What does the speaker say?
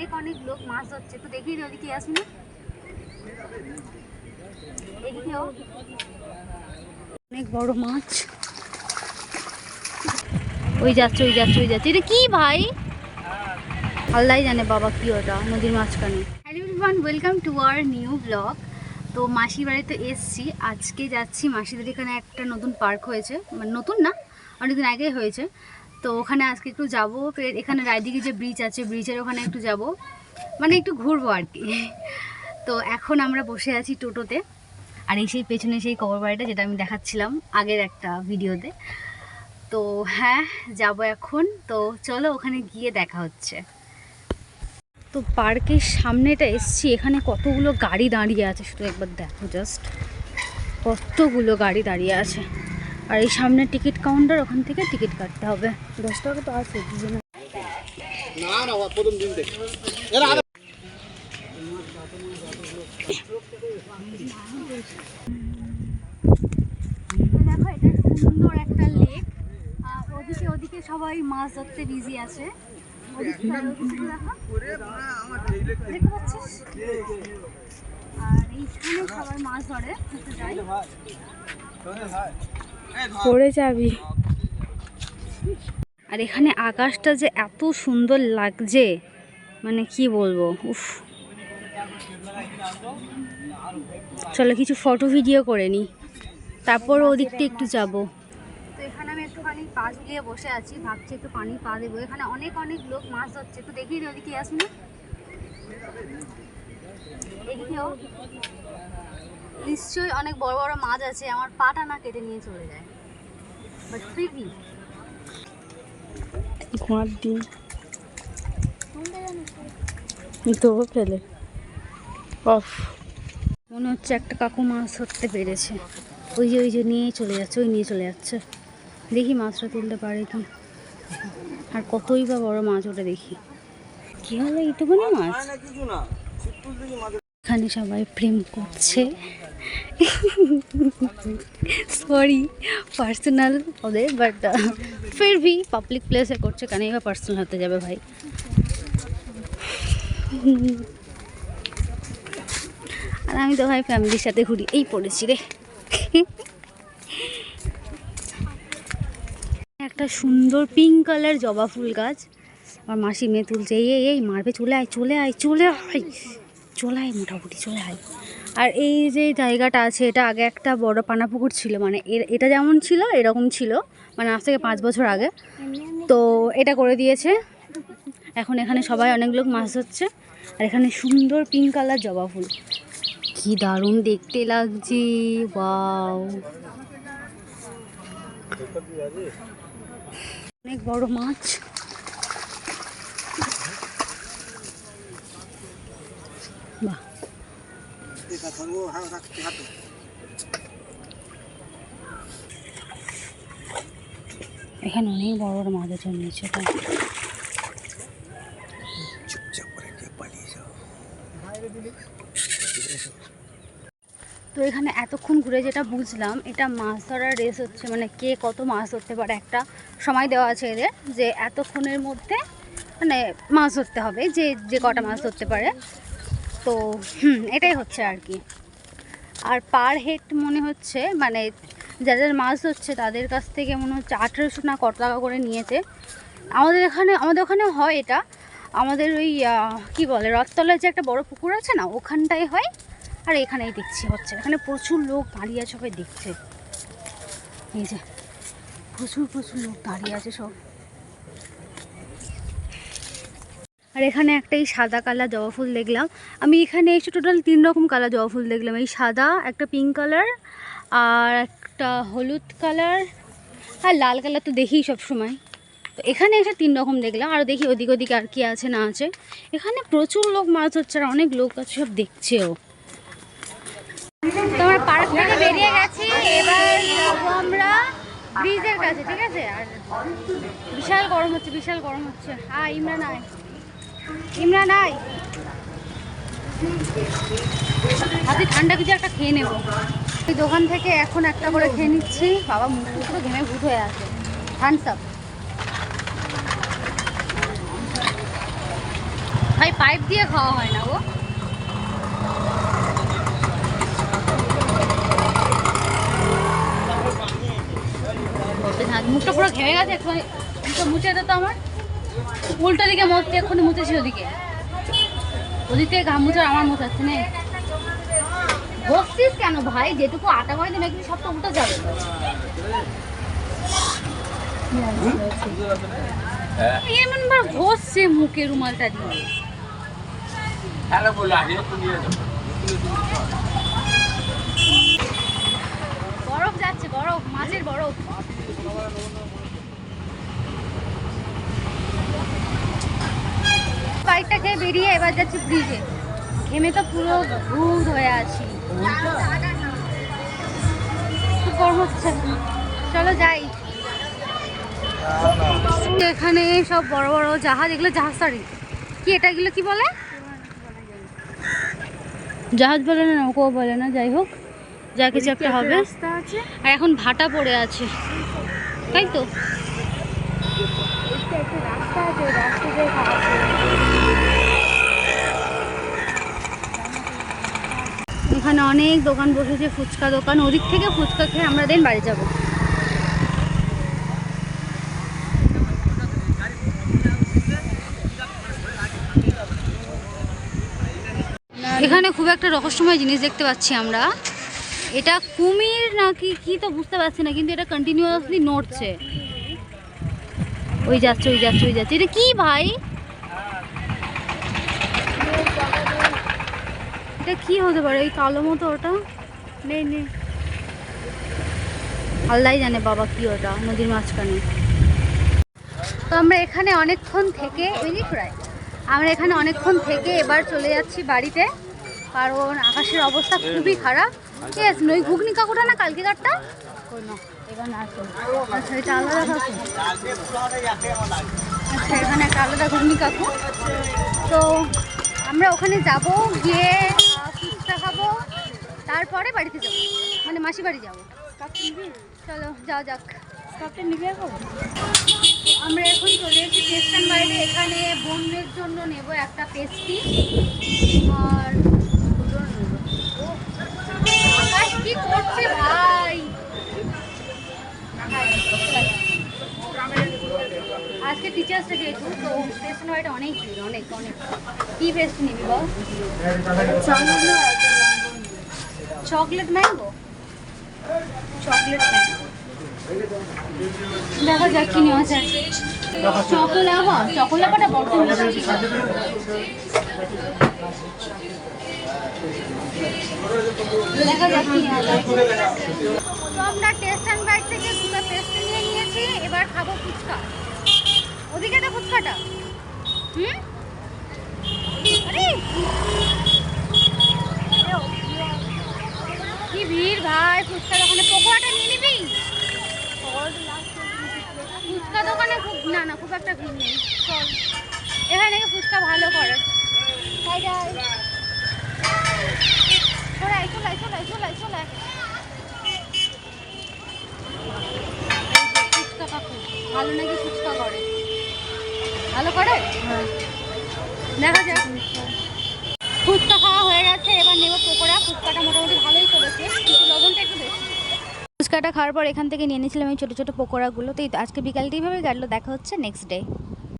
অনেক অনেক লোক মাছ ধরছে। দেখিয়ে দিই ওদিকে আসুন অনেক বড় মাছ। ওই যাচ্ছে ওই যাচ্ছে ওই যাচ্ছে। এটা কি ভাই? আল্লাহ জানে বাবা কি ওটা, নদীর মাঝখানে। Hello everyone welcome to our new blog তো মাসির বাড়িতে এসছি। আজকে যাচ্ছি মাসিদের এখানে একটা নতুন পার্ক হয়েছে। মানে নতুন না, অনেকদিন আগেই হয়েছে। তো ওখানে আজকে একটু যাব। ফের এখানে রায়দিকে যে ব্রিজ আছে ব্রিজের ওখানে একটু যাব। মানে একটু ঘুরবো আর কি। তো এখন আমরা বসে আছি টোটোতে। আর এই সেই পেছনে সেই কবর বাড়িটা যেটা আমি দেখাচ্ছিলাম আগের একটা ভিডিওতে। তো হ্যাঁ যাব এখন। তো চলো ওখানে গিয়ে দেখা হচ্ছে। তো পার্কের সামনেটা এসছি। এখানে কতগুলো গাড়ি দাঁড়িয়ে আছে? শুধু একবার দেখো জাস্ট কতগুলো গাড়ি দাঁড়িয়ে আছে। আর এই সামনে টিকিট কাউন্টার ওখান থেকে টিকিট কাটতে হবে। দশ টাকা তো আছে দুজনে না না প্রথম দিন থেকে এর আগে দেখো এটা সুন্দর একটা লেক আর ওদিকে ওদিকে সবাই মাছ ধরতে বিজি আছে। দেখতে পাচ্ছিস? আর এইখানে সবাই মাছ ধরে যায়। পড়ে যাবি। আর এখানে আকাশটা যে এত সুন্দর লাগছে মানে কি বলব উফ। চলো কিছু ফটো ভিডিও করে নিই তারপর ওদিকটা একটু যাব। তো এখানে আমি একটুখানি পা ঝুলিয়ে বসে আছি ভাবছি একটু পানি পা দেবো। এখানে অনেক অনেক লোক মাছ ধরছে। একটু দেখিয়ে দিই ওদিকে আসুন। না নিশ্চয়ই অনেক বড় বড় মাছ আছে আমার পাটা না কেটে নিয়ে চলে যায়। বাট ফিরবি ঘোড়ার ডিম। ফেলে। অফ। মনে হচ্ছে একটা কাকু মাছ ধরতে পেরেছে। ওই যে ওই যে নিয়ে চলে যাচ্ছে ওই নিয়ে চলে যাচ্ছে। দেখি মাছটা তুলতে পারে কি। আর কতই বা বড় মাছ ওটা দেখি। কি হলো এইটুকুনি মাছ? কিছু না। এখানে সবাই প্রেম করছে। সরি পার্সোনাল ওদের বাট ফির ভি পাবলিক প্লেসে করছে কেন? এবার পার্সোনাল হতে যাবে ভাই। আর আমি তো ভাই ফ্যামিলির সাথে ঘুরি এই পড়েছি রে। একটা সুন্দর পিঙ্ক কালার জবা ফুল গাছ। আমার মাসি মেয়ে তুলছে এই এই, এই মারবে চলে আয় চলে আয় চলে আয়। চলে আয় মোটামুটি চলে আয় আর এই যে জায়গাটা আছে, এটা আগে একটা বড় পানা পুকুর ছিল মানে এটা যেমন ছিল, এরকম ছিল মানে আজ থেকে পাঁচ বছর আগে। তো এটা করে দিয়েছে। এখন এখানে সবাই অনেক লোক মাছ ধরছে। আর এখানে সুন্দর পিঙ্ক কালার জবা ফুল। কি দারুণ দেখতে লাগছে, ওয়াও। অনেক বড় মাছ। বাহ। এখানে অনেক বড় মাছ নিচে তো এখানে এতক্ষণ ঘুরে যেটা বুঝলাম, এটা মাছ ধরার রেস হচ্ছে মানে কে কত মাছ ধরতে পারে একটা সময় দেওয়া আছে এদের, যে এতক্ষণের মধ্যে মানে মাছ ধরতে হবে, যে যে কটা মাছ ধরতে পারে। তো এটাই হচ্ছে আর কি। আর পার হেড মনে হচ্ছে মানে যাদের মাছ ধরছে, তাদের কাছ থেকে মনে হচ্ছে আঠেরোশো না কত টাকা করে নিয়েছে। আমাদের এখানে, আমাদের ওখানে হয় এটা। আমাদের ওই কি বলে রথতলায় যে একটা বড় পুকুর আছে না, ওখানটায় হয়। আর এখানেই দেখছি হচ্ছে। এখানে প্রচুর লোক দাঁড়িয়ে আছে সবাই দেখছে। এই যে, প্রচুর প্রচুর লোক দাঁড়িয়ে আছে সব। আর এখানে একটা এই সাদা কালার জবা ফুল দেখলাম। আমি এখানে এসে টোটাল তিন রকম কালার জবা ফুল দেখলাম। এই সাদা, একটা পিঙ্ক কালার আর একটা হলুদ কালার আর লাল কালার তো দেখি সব সময় তো এখানে এসে তিন রকম দেখলাম। আর দেখি ওদিক ওদিকে আর কি আছে না আছে। এখানে প্রচুর লোক মাছ হচ্ছে আর অনেক লোক আছে, সব দেখছেও। তোমার পার্ক থেকে বেরিয়ে গেছি। এবার আমরা ব্রিজের কাছে, ঠিক আছে? আর বিশাল গরম হচ্ছে, বিশাল গরম হচ্ছে। হ্যাঁ ইমরান আয়। ইমরান আয়। ভাবছি ঠান্ডা কিছু একটা খেয়ে নেব। এই দোকান থেকে এখন একটা করে খেয়ে নিচ্ছি। বাবা মুখ পুরো ঘেমে ভূত হয়ে আছে। থামস আপ ভাই পাইপ দিয়ে খাওয়া হয় না বাপরে, মুখটা পুরো ঘেমে গেছে মুখটা মুছে দে তো আমার। উল্টো দিকে মরতে এক্ষুনি মুছেছি ওদিকে। ওদিকে ঘাম মুছার আমার মুছাচ্ছে না। বসছিস কেন ভাই? যেটুকু আটা ময়দা মেখে সব তো উঠে যাবে। এমন বার ঘষছে মুখে রুমালটা দিয়ে। বরফ যাচ্ছে বরফ মাছের বরফ। খেয়ে বেরিয়ে এবার যাচ্ছি ব্রিজে ঘেমে তো পুরো ভূত হয়ে আছি। গরম হচ্ছে। চলো যাই। এখানে সব বড় বড় জাহাজ এগুলো জাহাজ সরি কি এটা এগুলো কি বলে? জাহাজ বলে না নৌকো বলে না যাই হোক। যা কিছু একটা হবে। আর এখন ভাটা পড়ে আছে। তাই তো? রাস্তা আছে রাস্তা এখানে অনেক দোকান বসেছে, ফুচকা দোকান। ওদিক থেকে ফুচকা খেয়ে আমরা দেন বাড়ি যাব। এখানে খুব একটা রহস্যময় জিনিস দেখতে পাচ্ছি আমরা। এটা কুমির নাকি কি তো বুঝতে পারছি না, কিন্তু এটা কন্টিনিউয়াসলি নড়ছে। ওই যাচ্ছে ওই যাচ্ছে ওই যাচ্ছে। এটা কি ভাই? এটা কি হতে পারে? এই কালো মতো ওটা? নেই নেই। আল্লাহ জানে বাবা কি ওটা, নদীর মাঝখানে। তো আমরা এখানে অনেকক্ষণ থেকে মিনিট প্রায়, আমরা এখানে অনেকক্ষণ থেকে এবার চলে যাচ্ছি বাড়িতে। কারণ আকাশের অবস্থা খুবই খারাপ। ঠিক আছে, ওই ঘুগনি কাকুটা না ওই না আসো। আচ্ছা এটা আলাদা আচ্ছা এখানে একটা আলাদা ঘুগনি কাকু। তো আমরা ওখানে যাব গিয়ে তারপরে বাড়িতে যাব। মানে মাসি বাড়ি যাব। চলো যাও যাক। কাপটা নিবি এখন? আমরা এখন চলে এসেছি স্টেশন বাইরে। এখানে বোনের জন্য নেব একটা পেস্ট্রি আর আকাশ কি করছে ভাই? আজকে টিচার্স ডে যেহেতু তো স্টেশন বাইরে অনেক ভিড় অনেক অনেক। কি পেস্ট্রি নিবি বল? Chocolate mango? Chocolate mango. দেখা যাক কি নেওয়া যায়। চকোলাভা চকোলাভাটা বড্ড মিষ্টি দেখা যাক কি নেওয়া যায় তো আমরা টেস্ট অ্যান্ড বাইট থেকে দুটো পেস্ট নিয়ে নিয়েছি এবার খাব ফুচকা। ওদিকে তো ফুচকাটা। হুম? আরে কি ভিড় ভাই? ফুচকা দোকানে পকোড়াটা নিয়ে নিবি? ফুচকা দোকানে খুব না না খুব একটা ভিড় নেই। চল এখানে ফুচকা ভালো করে। চলাই চলাই চলাই চলাই চলাই ফুচকা কাকু ভালো নাকি ফুচকা করে? ভালো করে? দেখা যাক। ফুচকা খাওয়া হয়ে গেছে, এবার নেব পকোড়া। ফুচকাটা মোটামুটি ভালোই করেছে লবণটা একটু বেশি। ফুচকাটা খাওয়ার পর এখান থেকে নিয়ে নিয়েছিলাম এই ছোটো ছোটো পকোড়াগুলো। তো আজকে বিকালটা এইভাবে কাটলো দেখা হচ্ছে নেক্সট ডে